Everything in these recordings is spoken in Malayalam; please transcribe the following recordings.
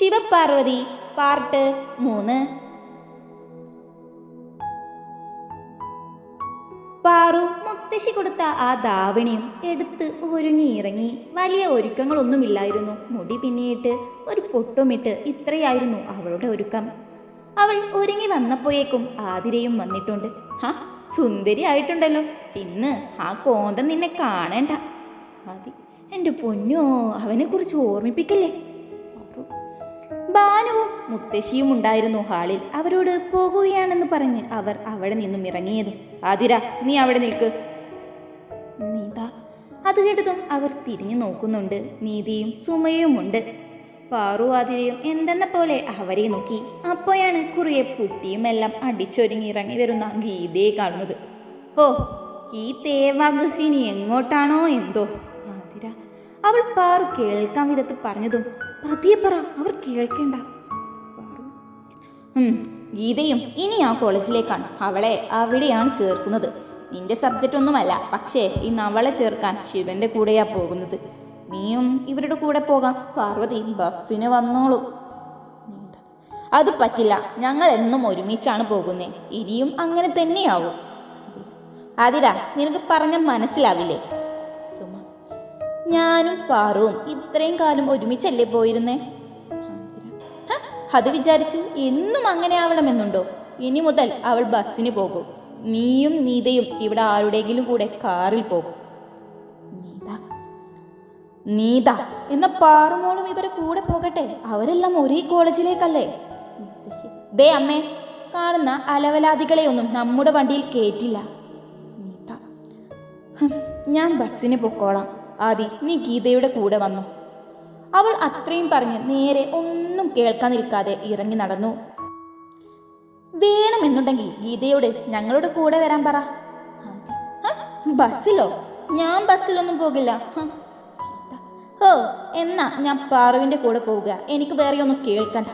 ശിവപാർവതി പാർട്ട് മൂന്ന്. പാറു മുത്തശ്ശി കൊടുത്ത ആ ദാവണിയും എടുത്ത് ഒരുങ്ങി ഇറങ്ങി. വലിയ ഒരുക്കങ്ങളൊന്നുമില്ലായിരുന്നു. മുടി പിന്നിയിട്ട് ഒരു പൊട്ടുമിട്ട് ഇത്രയായിരുന്നു അവളുടെ ഒരുക്കം. അവൾ ഒരുങ്ങി വന്നപ്പോയേക്കും ആതിരയും വന്നിട്ടുണ്ട്. ഹാ സുന്ദരി ആയിട്ടുണ്ടല്ലോ. ഇന്ന് ആ കോന്തം നിന്നെ കാണേണ്ട. ആദി എന്റെ പൊന്നോ അവനെക്കുറിച്ച് ഓർമ്മിപ്പിക്കല്ലേ? ബാനുവും മുത്തശ്ശിയും ഉണ്ടായിരുന്നു ഹാളിൽ. അവരോട് പോകുകയാണെന്ന് പറഞ്ഞ് അവർ അവിടെ നിന്നും ഇറങ്ങിയതും. ആതിര നീ അവിടെ നിൽക്ക്. നീത അത് കേട്ടതും അവർ തിരിഞ്ഞു നോക്കുന്നുണ്ട്. നീതിയും സുമയും ഉണ്ട്. പാറു ആതിരയും എന്തെന്ന പോലെ അവരെ നോക്കി. അപ്പോഴാണ് കുറിയെ പുട്ടിയും എല്ലാം അടിച്ചൊരുങ്ങി ഇറങ്ങി വരുന്ന ഗീതയെ കാണുന്നത്. ഹോ ഈ തേവാഗ് എങ്ങോട്ടാണോ എന്തോ? ആതിര അവൾ പാറു കേൾക്കാൻ വിധത്ത് പറഞ്ഞതും പതിയെ പറ അവർ കേൾക്കേണ്ട. ഗീതയും ഇനി ആ കോളേജിലേക്കാണ്. അവളെ അവിടെയാണ് ചേർക്കുന്നത്. നിന്റെ സബ്ജക്റ്റ് ഒന്നുമല്ല പക്ഷേ ഇന്ന് അവളെ ചേർക്കാൻ ശിവന്റെ കൂടെയാ പോകുന്നത്. നീയും ഇവരുടെ കൂടെ പോകാം. പാർവതി ബസ്സിന് വന്നോളൂ. അത് പറ്റില്ല ഞങ്ങൾ എന്നും ഒരുമിച്ചാണ് പോകുന്നത് ഇനിയും അങ്ങനെ തന്നെയാവും. അതിരാ നിനക്ക് പറഞ്ഞ മനസ്സിലാവില്ലേ? ഞാനും പാറുവും ഇത്രയും കാലം ഒരുമിച്ചല്ലേ പോയിരുന്നേ? അത് വിചാരിച്ച് എന്നും അങ്ങനെ ആവണമെന്നുണ്ടോ? ഇനി മുതൽ അവൾ ബസ്സിന് പോകും. നീയും നീതയും ഇവിടെ ആരുടെയെങ്കിലും കൂടെ കാറിൽ പോകും. നീത? എന്ന പാറുമോളും ഇവരെ കൂടെ പോകട്ടെ. അവരെല്ലാം ഒരേ കോളേജിലേക്കല്ലേ? ദേ അമ്മേ കാണുന്ന അലവലാദികളെ ഒന്നും നമ്മുടെ വണ്ടിയിൽ കേറ്റില്ല. ഞാൻ ബസ്സിന് പൊക്കോളാം. ആദി നീ ഗീതയുടെ കൂടെ വന്നു. അവൾ അത്രയും പറഞ്ഞ് നേരെ ഒന്നും കേൾക്കാൻ നിൽക്കാതെ ഇറങ്ങി നടന്നു. വേണമെന്നുണ്ടെങ്കിൽ ഗീതയോട് ഞങ്ങളുടെ കൂടെ വരാൻ പറ. ബസ്സിലോ? ഞാൻ ബസ്സിലൊന്നും പോകില്ല. ഹ, എന്നാ ഞാൻ പാറുവിന്റെ കൂടെ പോവുക. എനിക്ക് വേറെ ഒന്നും കേൾക്കണ്ട.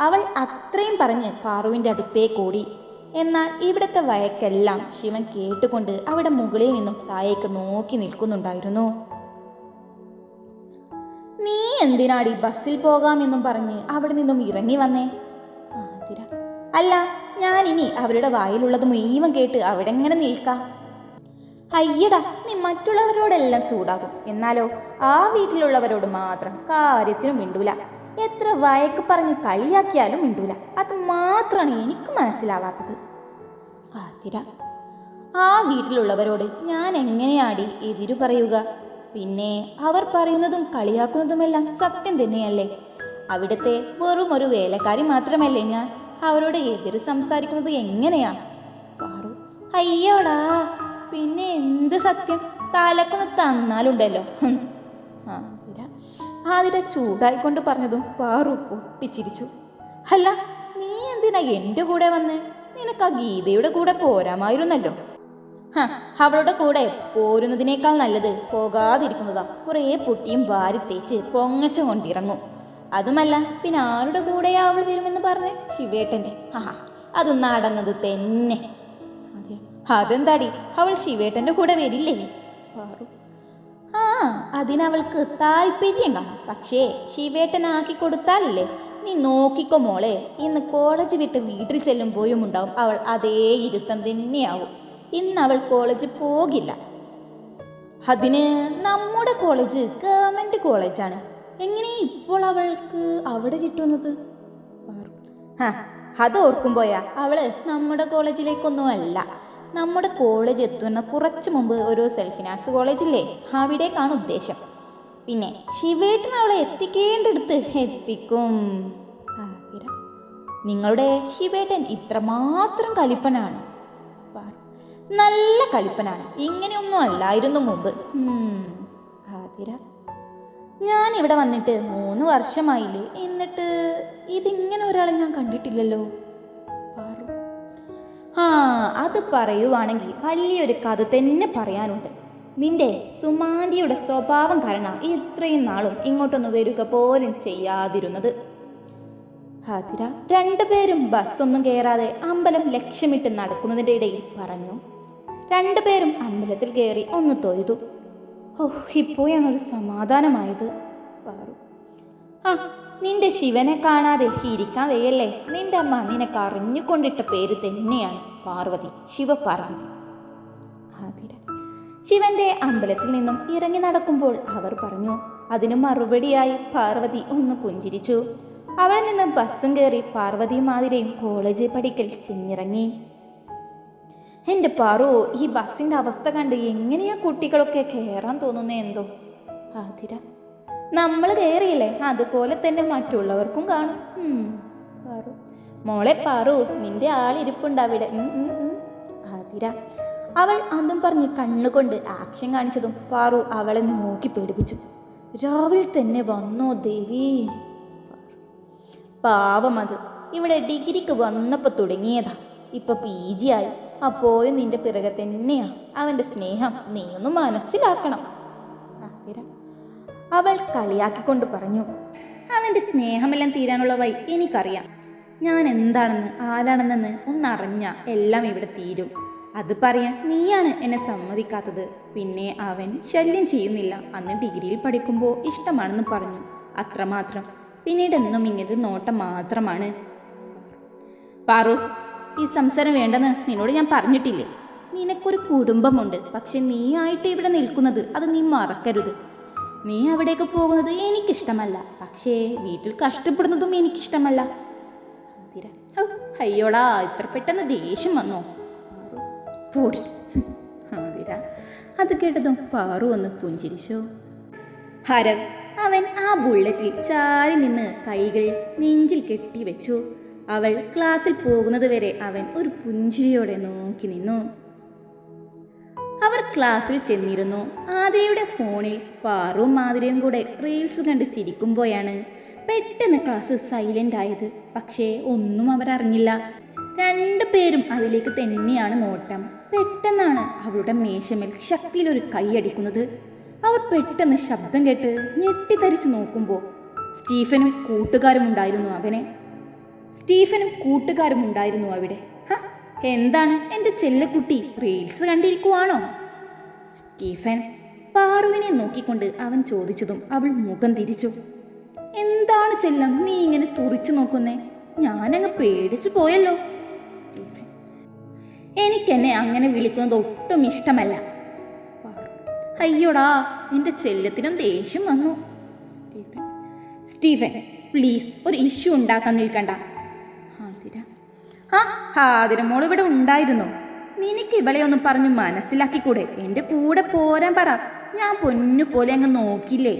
അവൾ അത്രയും പറഞ്ഞ് പാറുവിന്റെ അടുത്തേക്ക് ഓടി എന്നാൽ ഇവിടുത്തെ വയക്കെല്ലാം ശിവൻ കേട്ടുകൊണ്ട് അവിടെ മുകളിൽ നിന്നും താഴേക്ക് നോക്കി നിൽക്കുന്നുണ്ടായിരുന്നു. നീ എന്തിനാടി ബസ്സിൽ പോകാമെന്നും പറഞ്ഞ് അവിടെ നിന്നും ഇറങ്ങി വന്നേ? ആതിര അല്ല ഞാൻ ഇനി അവരുടെ വായിലുള്ളത് മുഴുവൻ കേട്ട് അവിടെ എങ്ങനെ നിൽക്കാം? അയ്യടാ നീ മറ്റുള്ളവരോടെല്ലാം ചൂടാകും. എന്നാലോ ആ വീട്ടിലുള്ളവരോട് മാത്രം കാര്യത്തിനും മിണ്ടൂല. എത്ര വയക്ക് പറഞ്ഞ് കളിയാക്കിയാലും മിണ്ടൂല. അത് മാത്രമാണ് എനിക്ക് മനസ്സിലാവാത്തത്. ആതിര ആ വീട്ടിലുള്ളവരോട് ഞാൻ എങ്ങനെയാടി എതിരു പറയുക? പിന്നെ അവർ പറയുന്നതും കളിയാക്കുന്നതുമെല്ലാം സത്യം തന്നെയല്ലേ? അവിടുത്തെ വെറും ഒരു വേലക്കാരി മാത്രമല്ലേ ഞാൻ? അവരോട് എതിര് സംസാരിക്കുന്നത് എങ്ങനെയാ? പാറു അയ്യോടാ പിന്നെ എന്ത് സത്യം? തലക്കൊന്ന് തന്നാലുണ്ടല്ലോ. ആതിര ചൂടായിക്കൊണ്ട് പറഞ്ഞതും പാറു പൊട്ടിച്ചിരിച്ചു. അല്ല നീ എന്തിനാ എന്റെ കൂടെ വന്നേ? നിനക്ക് ആ ഗീതയുടെ കൂടെ പോരാമായിരുന്നല്ലോ. ഹ, അവളുടെ കൂടെ പോരുന്നതിനേക്കാൾ നല്ലത് പോകാതിരിക്കുന്നതാ. കുറേ പൊട്ടിയും വാരി തേച്ച് പൊങ്ങച്ചം കൊണ്ടിറങ്ങും. അതുമല്ല പിന്നെ ആരുടെ കൂടെയാ അവൾ വരുമെന്ന് പറഞ്ഞ്? ശിവേട്ടന്റെ. ആഹാ അത് നടന്നത് തന്നെ. അതെന്താടി? അവൾ ശിവേട്ടന്റെ കൂടെ വരില്ലേ? പാറു ആ അതിനവൾക്ക് താല്പര്യം കാണും. പക്ഷേ ശിവേട്ടനാക്കി കൊടുത്താലല്ലേ? നീ നോക്കിക്കോ മോളെ ഇന്ന് കോളേജ് വിട്ട് വീട്ടിൽ ചെല്ലുമ്പോഴും ഉണ്ടാവും അവൾ അതേ ഇരുത്തം തന്നെയാവും. ഇന്ന് അവൾ കോളേജ് പോകില്ല. അതിന് നമ്മുടെ കോളേജ് ഗവൺമെന്റ് കോളേജാണ്. എങ്ങനെ ഇപ്പോൾ അവൾക്ക് അവിടെ കിട്ടുന്നത്? പാറു. ഹ, അത് ഓർക്കുമ്പോയാ അവൾ നമ്മുടെ കോളേജിലേക്കൊന്നും അല്ല നമ്മുടെ കോളേജ് എത്തുന്ന കുറച്ച് മുമ്പ് ഒരു സെൽഫിൻ ആർട്സ് കോളേജില്ലേ അവിടേക്കാണ് ഉദ്ദേശം. പിന്നെ ശിവേട്ടൻ അവളെ എത്തിക്കേണ്ടടുത്ത് എത്തിക്കും. നിങ്ങളുടെ ശിവേട്ടൻ ഇത്രമാത്രം കലിപ്പനാണ്. നല്ല കലിപ്പനാണ്. ഇങ്ങനെയൊന്നും അല്ലായിരുന്നു മുമ്പ്. ആതിര ഞാൻ ഇവിടെ വന്നിട്ട് മൂന്ന് വർഷമായില്ലേ? എന്നിട്ട് ഇതിങ്ങനെ ഒരാളെ ഞാൻ കണ്ടിട്ടില്ലല്ലോ. ആ അത് പറയുവാണെങ്കിൽ വലിയൊരു കഥ തന്നെ പറയാനുണ്ട്. നിന്റെ സുമാന്തിയുടെ സ്വഭാവം കാരണം ഇത്രയും നാളും ഇങ്ങോട്ടൊന്ന് വരിക പോലും ചെയ്യാതിരുന്നത്. ഹാതിര രണ്ടുപേരും ബസ്സൊന്നും കയറാതെ അമ്പലം ലക്ഷ്യമിട്ട് നടക്കുന്നതിന്റെ ഇടയിൽ പറഞ്ഞു. രണ്ടുപേരും അമ്പലത്തിൽ കയറി ഒന്ന് തൊഴുതു. ഓ ഇപ്പോൾ ഞാനൊരു സമാധാനമായത്. പാറു. ആ നിന്റെ ശിവനെ കാണാതെ ഇരിക്കാൻ വയ്യല്ലേ? നിന്റെ അമ്മ നിനക്ക് അറിഞ്ഞുകൊണ്ടിട്ട പേര് തന്നെയാണ് പാർവതി ശിവപാർവതി. ആതിര. ശിവന്റെ അമ്പലത്തിൽ നിന്നും ഇറങ്ങി നടക്കുമ്പോൾ അവർ പറഞ്ഞു അതിന് മറുപടിയായി പാർവതി ഒന്ന് പുഞ്ചിരിച്ചു. അവിടെ നിന്നും ബസ്സും കയറി പാർവതിയും ആതിരയും കോളേജ് പഠിക്കൽ ചെന്നിറങ്ങി. എന്റെ പാറു ഈ ബസ്സിന്റെ അവസ്ഥ കണ്ട് എങ്ങനെയാ കുട്ടികളൊക്കെ കയറാൻ തോന്നുന്നേ എന്തോ? ആതിര. നമ്മൾ കയറിയില്ലേ അതുപോലെ തന്നെ മറ്റുള്ളവർക്കും കാണും. പാറു. മോളെ പാറു നിന്റെ ആളിരിപ്പുണ്ട് അവിടെ. ആതിര. അവൾ അതും പറഞ്ഞ് കണ്ണുകൊണ്ട് ആക്ഷൻ കാണിച്ചതും പാറു അവളെ നോക്കി പേടിപ്പിച്ചു. രാവിലെ തന്നെ വന്നോ ദേവി? പാവം അത്. ഇവിടെ ഡിഗ്രിക്ക് വന്നപ്പോൾ തുടങ്ങിയതാ. ഇപ്പൊ പി ജി ആയി. അപ്പോഴും നിന്റെ പിറകെ തന്നെയാ. അവന്റെ സ്നേഹം നീ ഒന്ന് മനസ്സിലാക്കണം. ആതിര. അവൾ കളിയാക്കിക്കൊണ്ട് പറഞ്ഞു അവന്റെ സ്നേഹമെല്ലാം തീരാനുള്ള വഴി എനിക്കറിയാം. ഞാൻ എന്താണെന്ന് ആരാണെന്നെന്ന് ഒന്നറിഞ്ഞ എല്ലാം ഇവിടെ തീരും. അത് പറയാൻ നീയാണ് എന്നെ സമ്മതിക്കാത്തത്. പിന്നെ അവൻ ശല്യം ചെയ്യുന്നില്ല. അന്ന് ഡിഗ്രിയിൽ പഠിക്കുമ്പോൾ ഇഷ്ടമാണെന്ന് പറഞ്ഞു. അത്രമാത്രം. പിന്നീട് എന്നും ഇങ്ങനെ നോട്ടം മാത്രമാണ്. പാറു ഈ സംസാരം വേണ്ടെന്ന് നിന്നോട് ഞാൻ പറഞ്ഞിട്ടില്ലേ? നിനക്കൊരു കുടുംബമുണ്ട്. പക്ഷെ നീ ആയിട്ട് ഇവിടെ നിൽക്കുന്നത് അത് നീ മറക്കരുത്. നീ അവിടേക്ക് പോകുന്നത് എനിക്കിഷ്ടമല്ല. പക്ഷേ വീട്ടിൽ കഷ്ടപ്പെടുന്നതും എനിക്കിഷ്ടമല്ല. അയ്യോടാ ഇത്ര പെട്ടെന്ന് ദേഷ്യം വന്നോ? ആതിര അത് കേട്ടതും പാറു ഒന്ന് പുഞ്ചിരിച്ചു. ഹരൻ അവൻ ആ ബുള്ളറ്റിൽ ചാരി നിന്ന് കൈകൾ നെഞ്ചിൽ കെട്ടിവെച്ചു. അവൾ ക്ലാസ്സിൽ പോകുന്നത് വരെ അവൻ ഒരു പുഞ്ചിരിയോടെ നോക്കി നിന്നു. ക്ലാസ്സിൽ ചെന്നിരുന്നു. ആതിരയുടെ ഫോണിൽ പാറും മാതിരിയും കൂടെ റീൽസ് കണ്ട് ചിരിക്കുമ്പോഴാണ് പെട്ടെന്ന് ക്ലാസ് സൈലന്റ് ആയത്. പക്ഷേ ഒന്നും അവർ അറിഞ്ഞില്ല. രണ്ടു പേരും അതിലേക്ക് തന്നെയാണ് നോട്ടം. പെട്ടെന്നാണ് അവളുടെ മേശമേൽ ശക്തിയിലൊരു കൈയടിക്കുന്നത് അവർ പെട്ടെന്ന് ശബ്ദം കേട്ട് ഞെട്ടിത്തരിച്ച് നോക്കുമ്പോൾ സ്റ്റീഫനും കൂട്ടുകാരും ഉണ്ടായിരുന്നു അവനെ. സ്റ്റീഫനും കൂട്ടുകാരും ഉണ്ടായിരുന്നു അവിടെ. എന്താണ്? എന്റെ ചെല്ലക്കുട്ടി റീൽസ് കണ്ടിരിക്കുവാണോ? സ്റ്റീഫൻ പാറുവിനെ നോക്കിക്കൊണ്ട് അവൻ ചോദിച്ചതും അവൾ മുഖം തിരിച്ചു. എന്താണ് ചെല്ലം? നീ ഇങ്ങനെ തുറിച്ചു നോക്കുന്നേ? ഞാനങ്ങ് പേടിച്ചു പോയല്ലോ. എനിക്കെന്നെ അങ്ങനെ വിളിക്കുന്നത് ഒട്ടും ഇഷ്ടമല്ല. അയ്യോടാ നിന്റെ ചെല്ലത്തിനും ദേഷ്യം വന്നു. സ്റ്റീഫൻ സ്റ്റീഫൻ പ്ലീസ് ഒരു ഇഷ്യൂ ഉണ്ടാക്കാൻ നിൽക്കണ്ട. ഹാതിര ആ ഹാതിരമോൾ മോൾ ഇവിടെ ഉണ്ടായിരുന്നു. നിനക്ക് ഇവളെ ഒന്ന് പറഞ്ഞു മനസ്സിലാക്കിക്കൂടെ? എന്റെ കൂടെ പോരാൻ പറ. ഞാൻ പൊന്നു പോലെ അങ്ങ് നോക്കില്ലേ?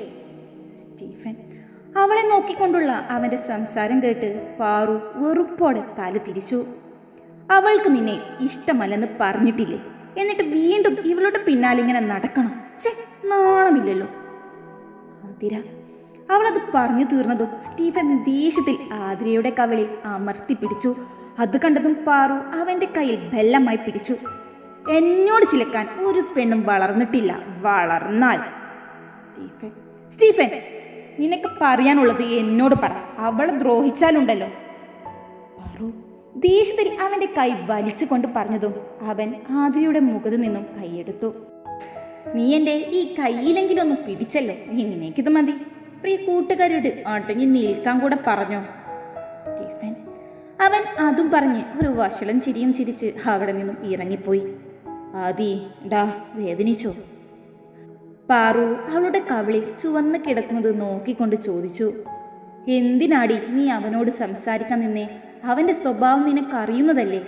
സ്റ്റീഫൻ അവളെ നോക്കിക്കൊണ്ടുള്ള അവന്റെ സംസാരം കേട്ട് പാറു വെറുപ്പോടെ തല തിരിച്ചു. അവൾക്ക് നിന്നെ ഇഷ്ടമല്ലെന്ന് പറഞ്ഞിട്ടില്ലേ? എന്നിട്ട് വീണ്ടും ഇവളുടെ പിന്നാലെ ഇങ്ങനെ നടക്കണം. ചേ നാണമില്ലല്ലോ. ആതിര അവളത് പറഞ്ഞു തീർന്നതും സ്റ്റീഫൻ ദേഷ്യത്തിൽ ആതിരയുടെ കവളിൽ അമർത്തി പിടിച്ചു. അത് കണ്ടതും പാറു അവന്റെ കയ്യിൽ ബെല്ലമായി പിടിച്ചു. എന്നോട് ചിലക്കാൻ ഒരു പെണ്ണും വളർന്നിട്ടില്ല. വളർന്നാൽ. സ്റ്റീഫൻ. സ്റ്റീഫൻ നിനക്ക് പറയാനുള്ളത് എന്നോട് പറ. അവളെ ദ്രോഹിച്ചാലുണ്ടല്ലോ. പാറു ദേഷ്യത്തിൽ അവന്റെ കൈ വലിച്ചുകൊണ്ട് പറഞ്ഞതും അവൻ ആതിരയുടെ മുഖത്ത് നിന്നും കൈയെടുത്തു. നീ എന്റെ ഈ കയ്യിലെങ്കിലും പിടിച്ചല്ലോ. നിനക്കിത് മതി. പ്രിയ കൂട്ടുകാരോട് ആട്ടെങ്കിൽ നിൽക്കാൻ കൂടെ പറഞ്ഞോ. അവൻ അതും പറഞ്ഞ് ഒരു വഷളം ചിരിയും ചിരിച്ച് അവിടെ നിന്നും ഇറങ്ങിപ്പോയി. ആദി ഡാ വേദനിച്ചോ? പാറു അവളുടെ കവിളിൽ ചുവന്ന് കിടക്കുന്നത് നോക്കിക്കൊണ്ട് ചോദിച്ചു. എന്തിനാടി നീ അവനോട് സംസാരിക്കാൻ നിന്നേ? അവന്റെ സ്വഭാവം നിനക്കറിയുന്നതല്ലേ?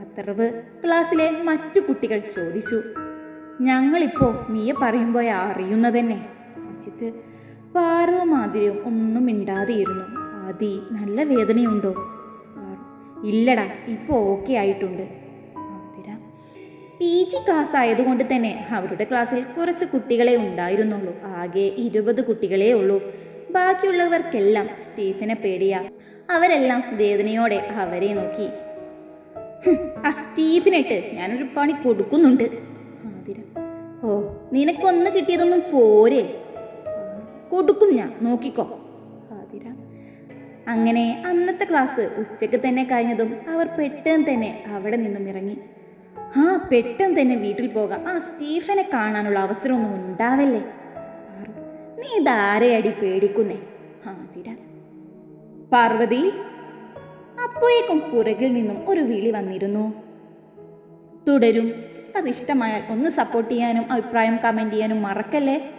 അത്രവ് ക്ലാസ്സിലെ മറ്റു കുട്ടികൾ ചോദിച്ചു. ഞങ്ങളിപ്പോ നീയ പറയുമ്പോഴാ അറിയുന്നതന്നെ. അജിത്ത് ഒന്നും മിണ്ടാതെയിരുന്നു. ആദി നല്ല വേദനയുണ്ടോ? ഇല്ലടാ ഇപ്പോൾ ഓക്കെ ആയിട്ടുണ്ട്. പി ജി ക്ലാസ് ആയതുകൊണ്ട് തന്നെ അവരുടെ ക്ലാസ്സിൽ കുറച്ച് കുട്ടികളെ ഉണ്ടായിരുന്നുള്ളൂ. ആകെ ഇരുപത് കുട്ടികളേ ഉള്ളൂ. ബാക്കിയുള്ളവർക്കെല്ലാം സ്റ്റീഫനെ പേടിയ. അവരെല്ലാം വേദനയോടെ അവരെ നോക്കി. ആ സ്റ്റീഫിനിട്ട് ഞാനൊരു പണി കൊടുക്കുന്നുണ്ട്. ഓ നിനക്കൊന്ന് കിട്ടിയതൊന്നും പോരെ. കൊടുക്കും ഞാൻ. നോക്കിക്കോ. അങ്ങനെ അന്നത്തെ ക്ലാസ് ഉച്ചയ്ക്ക് തന്നെ കഴിഞ്ഞതും അവർ പെട്ടെന്ന് തന്നെ അവിടെ നിന്നും ഇറങ്ങി. ആ പെട്ടെന്ന് തന്നെ വീട്ടിൽ പോകാം. ആ സ്റ്റീഫനെ കാണാനുള്ള അവസരമൊന്നും ഉണ്ടാവല്ലേ? നീ ഇതാരെയടി പേടിക്കുന്നേ? ആതിര പാർവതി അപ്പോഴേക്കും പുറകിൽ നിന്നും ഒരു വിളി വന്നിരുന്നു. തുടരും. അതിഷ്ടമായാൽ ഒന്ന് സപ്പോർട്ട് ചെയ്യാനും അഭിപ്രായം കമന്റ് ചെയ്യാനും മറക്കല്ലേ?